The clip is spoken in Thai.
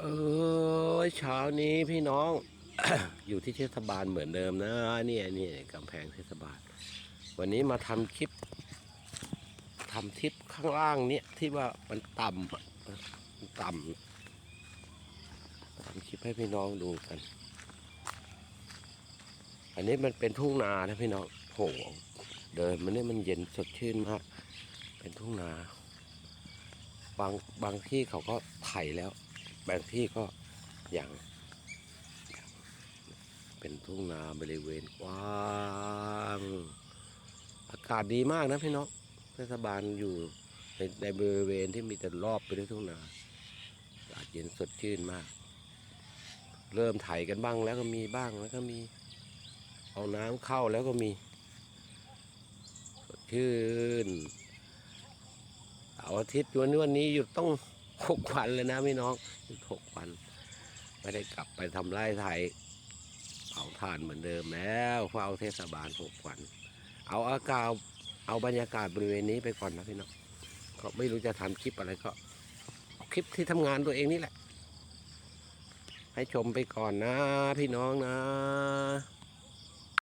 เออเช้านี้พี่น้อง อยู่ที่เทศบาลเหมือนเดิมนะเนี่ยนี่กำแพงเทศบาล วันนี้มาทำคลิปทำคลิปข้างล่างเนี่ยที่ว่ามันต่ำต่ำทำคลิปให้พี่น้องดูกัน อันนี้มันเป็นทุ่งนานะพี่น้องโหเดินมันนี่มันเย็นสดชื่นมาก เป็นทุ่งนา บางบางที่เขาก็ไถแล้ว บางที่ก็ยังยังเป็นทุ่งนาบริเวณกว้างอากาศดีมากนะพี่น้องเทศบาลอยู่ในในบริเวณที่มีแต่รอบไปด้วยทุ่งนาอากาศเย็นสดชื่นมาก เริ่มไถกันบ้างแล้วก็มีบ้างแล้วก็มี เอาน้ำเข้าแล้วก็มีสดชื่นเสาร์อาทิตย์วันนี้วันนี้หยุดต้อง หกวันเลยนะพี่น้องหกวัน ไม่ได้กลับไปทำไร่ไถเผาถ่านเหมือนเดิมแล้วเฝ้าเทศบาลหกวัน เอาอากาศเอาบรรยากาศบริเวณนี้ไปก่อนนะพี่น้องก็ไม่รู้จะทำคลิปอะไรก็คลิปที่ทำงานตัวเองนี่แหละ ให้ชมไปก่อนนะพี่น้องนะ